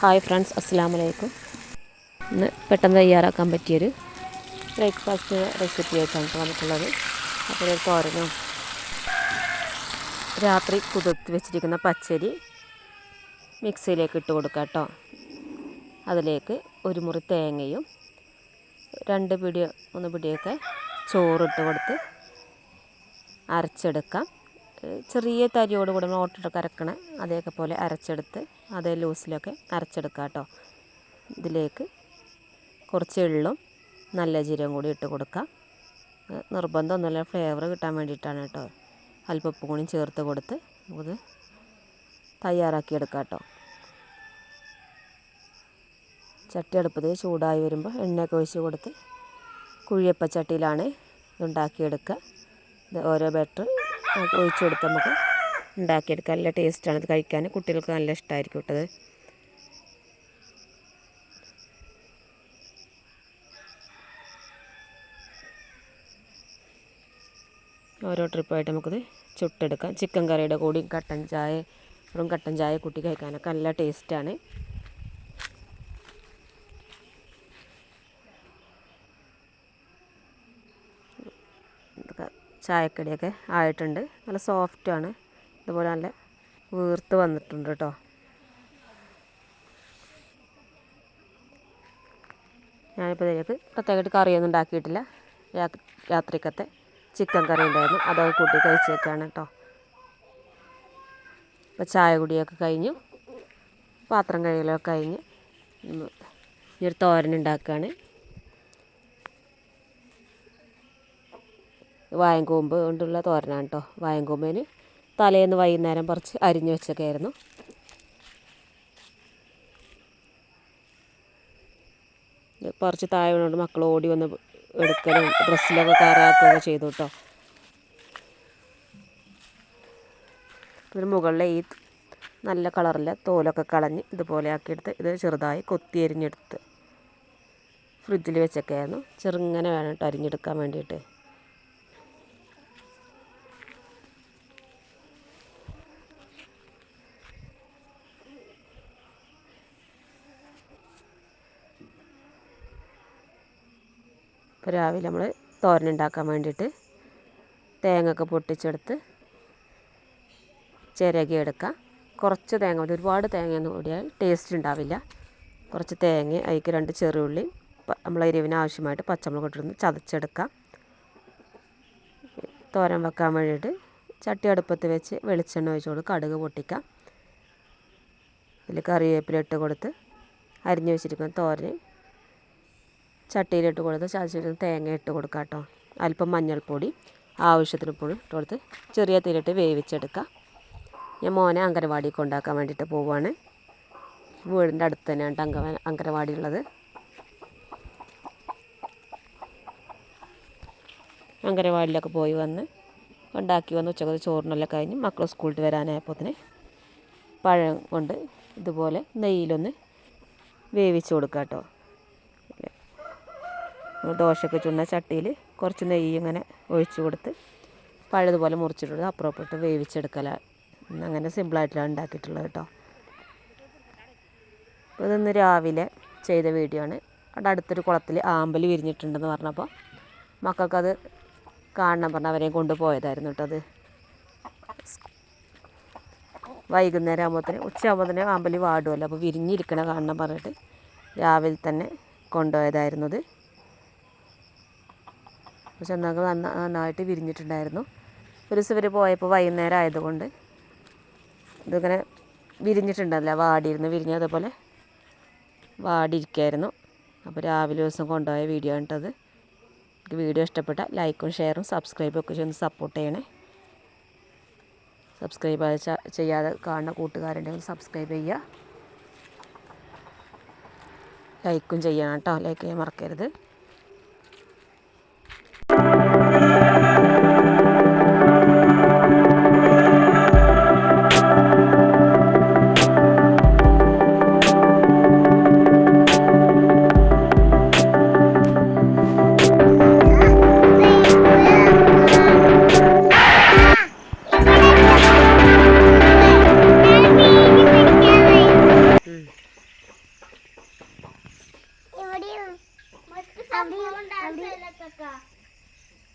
Hi friends അസ്സാം വലൈക്കും ഇന്ന് പെട്ടെന്ന് തയ്യാറാക്കാൻ പറ്റിയൊരു ബ്രേക്ക്ഫാസ്റ്റ് റെസിപ്പി ആയിട്ടാണ് വന്നിട്ടുള്ളത്. അപ്പോൾ ഒരു തോരനും. രാത്രി കുതിർത്ത് വെച്ചിരിക്കുന്ന പച്ചരി മിക്സിയിലേക്ക് ഇട്ട് കൊടുക്കാം കേട്ടോ. അതിലേക്ക് ഒരു മുറി തേങ്ങയും രണ്ട് പിടി മൂന്ന് പിടിയൊക്കെ ചോറിട്ട് കൊടുത്ത് അരച്ചെടുക്കാം. ചെറിയ തരിയോട് കൂടെ നമ്മൾ ഓട്ടിട്ടൊക്കെ അരക്കണ അതേക്കെ പോലെ അരച്ചെടുത്ത് അതേ ലൂസിലൊക്കെ അരച്ചെടുക്കാം കേട്ടോ. ഇതിലേക്ക് കുറച്ച് എള്ളും നല്ല ജീരകം കൂടി ഇട്ട് കൊടുക്കാം. നിർബന്ധം നിർബന്ധമൊന്നുമില്ല ഫ്ലേവർ കിട്ടാൻ വേണ്ടിയിട്ടാണ് കേട്ടോ. അല്പപ്പും കൂടി ചേർത്ത് കൊടുത്ത് നമുക്ക് തയ്യാറാക്കി എടുക്കാം കേട്ടോ. ചട്ടി അടുപ്പത്ത് ചൂടായി വരുമ്പോൾ എണ്ണയൊക്കെ ഒഴിച്ച് കൊടുത്ത് കുഴിയപ്പച്ചട്ടിയിലാണ് ഇതുണ്ടാക്കിയെടുക്കുക. ഇത് ഓരോ ബാറ്റർ ഒഴിച്ച് കൊടുത്ത് നമുക്ക് ഉണ്ടാക്കിയെടുക്കാം. നല്ല ടേസ്റ്റാണ് ഇത് കഴിക്കാൻ കുട്ടികൾക്ക് നല്ല ഇഷ്ടമായിരിക്കും കേട്ടത് ഓരോ ട്രിപ്പായിട്ട് നമുക്കിത് ചുട്ടെടുക്കാം. ചിക്കൻ കറിയുടെ കൂടി കട്ടൻ ചായ വെറും കട്ടൻ ചായ കൂട്ടി കഴിക്കാനൊക്കെ നല്ല ടേസ്റ്റാണ് ചായക്കടിയൊക്കെ ആയിട്ടുണ്ട്. നല്ല സോഫ്റ്റാണ് ഇതുപോലെ നല്ല വീർത്ത് വന്നിട്ടുണ്ട് കേട്ടോ. ഞാനിപ്പോൾ ഇതിലേക്ക് പ്രത്യേകമായിട്ട് കറിയൊന്നും ഉണ്ടാക്കിയിട്ടില്ല. രാത്രി രാത്രിക്കത്തെ ചിക്കൻ കറി ഉണ്ടായിരുന്നു. അതൊക്കെ കൂട്ടി കഴിച്ചേക്കാണ് കേട്ടോ. ഇപ്പോൾ ചായ കുടിയൊക്കെ കഴിഞ്ഞു. പാത്രം കഴുകലൊക്കെ കഴിഞ്ഞ് ഇനി ഒരു തോരൻ ഉണ്ടാക്കുകയാണ്. വായങ്കൂമ്പ് കൊണ്ടുള്ള തോരനാണ് കേട്ടോ വായങ്കൂമ്പിന് തലേന്ന് വൈകുന്നേരം പറിച്ച് അരിഞ്ഞു വെച്ചൊക്കെയായിരുന്നു കുറച്ച് താഴെ മക്കൾ ഓടി വന്ന് എടുക്കലും ഡ്രസ്സിലൊക്കെ കയറാക്കുകയൊക്കെ ചെയ്തു കേട്ടോ പിന്നെ മുകളിലെ ഈ നല്ല കളറിലെ തോലൊക്കെ കളഞ്ഞ് ഇതുപോലെ ആക്കിയെടുത്ത് ഇത് ചെറുതായി കൊത്തി അരിഞ്ഞെടുത്ത് ഫ്രിഡ്ജിൽ വെച്ചൊക്കെയായിരുന്നു ചെറുങ്ങനെ വേണം കേട്ടോ അരിഞ്ഞെടുക്കാൻ വേണ്ടിയിട്ട്. ഇപ്പോൾ രാവിലെ നമ്മൾ തോരൻ ഉണ്ടാക്കാൻ വേണ്ടിയിട്ട് തേങ്ങ ഒക്കെ പൊട്ടിച്ചെടുത്ത് ചിരകി എടുക്കാം. കുറച്ച് തേങ്ങ മതി. ഒരുപാട് തേങ്ങ ഒന്നും കൂടിയാൽ ടേസ്റ്റ് ഉണ്ടാവില്ല. കുറച്ച് തേങ്ങ അതിക്ക് രണ്ട് ചെറിയുള്ളി നമ്മൾ എരിവിന് ആവശ്യമായിട്ട് പച്ചമുളക് ഇട്ടിരുന്ന് ചതച്ചെടുക്കാം. തോരൻ വെക്കാൻ വേണ്ടിയിട്ട് ചട്ടി അടുപ്പത്ത് വെച്ച് വെളിച്ചെണ്ണ ഒഴിച്ച് കടുക് പൊട്ടിക്കാം. അതിൽ കറിവേപ്പില ഇട്ട് കൊടുത്ത് അരിഞ്ഞു വെച്ചിരിക്കുന്ന തോരൻ ചട്ടിയിലിട്ട് കൊടുത്ത് ചതച്ചിട്ട് തേങ്ങ ഇട്ട് കൊടുക്കുക കേട്ടോ. അല്പം മഞ്ഞൾപ്പൊടി ആവശ്യത്തിന് ഉപ്പ് ഇട്ട് കൊടുത്ത് ചെറിയ തീരിട്ട് വേവിച്ചെടുക്കുക ഞാൻ മോനെ അങ്കനവാടി കൊണ്ടാക്കാൻ വേണ്ടിയിട്ട് പോവുകയാണ്. വീടിന്റെ അടുത്ത് തന്നെയാണ് അങ്ക അങ്കനവാടി ഉള്ളത്. അങ്കനവാടിയിലൊക്കെ പോയി വന്ന് ഉണ്ടാക്കി വന്ന് ഉച്ചക്കത്തെ ചോറിനെല്ലാം കഴിഞ്ഞ് മക്കൾ സ്കൂളിൽ വരാനായപ്പോത്തിന് പഴം കൊണ്ട് ഇതുപോലെ നെയ്യിലൊന്ന് വേവിച്ച് കൊടുക്കുക കേട്ടോ. ദോശയൊക്കെ ചുണ്ണ ചട്ടിയിൽ കുറച്ച് നെയ്യ് ഇങ്ങനെ ഒഴിച്ച് കൊടുത്ത് പഴയതുപോലെ മുറിച്ചിട്ട് അപ്പുറപ്പെട്ട് വേവിച്ചെടുക്കലാണ് അങ്ങനെ സിമ്പിളായിട്ടാണ് ഉണ്ടാക്കിയിട്ടുള്ളത് കേട്ടോ. അപ്പോൾ ഇതൊന്ന് രാവിലെ ചെയ്ത വീഡിയോ ആണ്. അവിടെ അടുത്തൊരു കുളത്തിൽ ആമ്പൽ വിരിഞ്ഞിട്ടുണ്ടെന്ന് പറഞ്ഞപ്പോൾ മക്കൾക്കത് കാണണം പറഞ്ഞ് അവരെയും കൊണ്ടുപോയതായിരുന്നു കേട്ടോ അത്. വൈകുന്നേരം ആകുമ്പോഴത്തേന് ഉച്ചയാകുമ്പോഴത്തേന് ആമ്പലി വാടുമല്ലോ. അപ്പോൾ വിരിഞ്ഞിരിക്കണ കാണണം പറഞ്ഞിട്ട് രാവിലെ തന്നെ കൊണ്ടുപോയതായിരുന്നു പക്ഷെ എന്നൊക്കെ നന്ന നന്നായിട്ട് വിരിഞ്ഞിട്ടുണ്ടായിരുന്നു. ഒരു ദിവസം ഇവർ പോയപ്പോൾ വൈകുന്നേരം ആയതുകൊണ്ട് ഇതിങ്ങനെ വിരിഞ്ഞിട്ടുണ്ടല്ലോ വാടിയിരുന്നു വിരിഞ്ഞ അതേപോലെ വാടിയിരിക്കായിരുന്നു. അപ്പോൾ രാവിലെ ദിവസം കൊണ്ടുപോയ വീഡിയോ ആണിട്ടത് എനിക്ക് വീഡിയോ ഇഷ്ടപ്പെട്ട ലൈക്കും ഷെയറും സബ്സ്ക്രൈബും ഒക്കെ ചെയ്ത് സപ്പോർട്ട് ചെയ്യണേ. സബ്സ്ക്രൈബ് ചെയ്യാതെ കാണുന്ന കൂട്ടുകാരുണ്ടെങ്കിൽ സബ്സ്ക്രൈബ് ചെയ്യുക ലൈക്കും ചെയ്യണം കേട്ടോ ലൈക്ക് ചെയ്യാൻ മറക്കരുത്.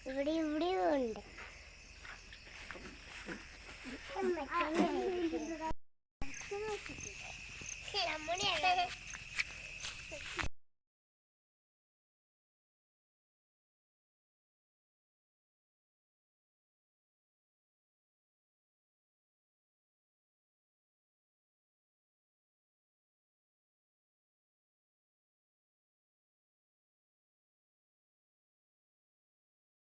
ഇവിടെ ഇവിടെയും ഉണ്ട്. അമ്മണിയാണ്